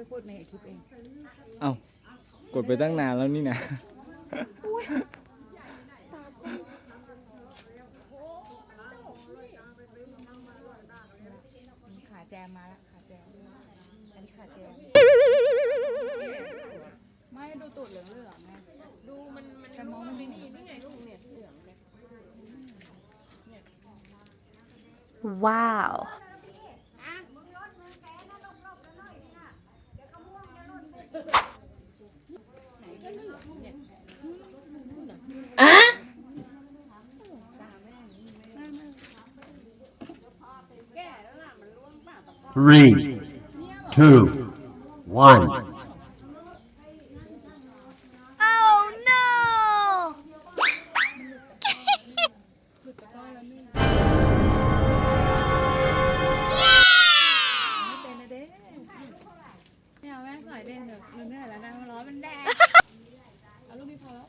อยพูดในคลิปเองเอ้ากดไปตั้งนานแล้วนี่นะมีขาแจมมาแล้วขาแจมอันนี้ขาแจมไม่ดูตูดเหลืองๆไงดูมันมันแต่มองมันไม่มีนี่ไงลูกเนี่ยเหลืองเนี่ย Wow. แก่แล้วล่ะมันร่วงป่าตะกอน Three, two, one. Oh no! ไม่เป็นนะเด้ไม่เอาแม่ปล่อยเด่นเถอะมันเหนื่อยแล้วนะมันร้อนมันแดดเอาลูกนี้พอแล้ว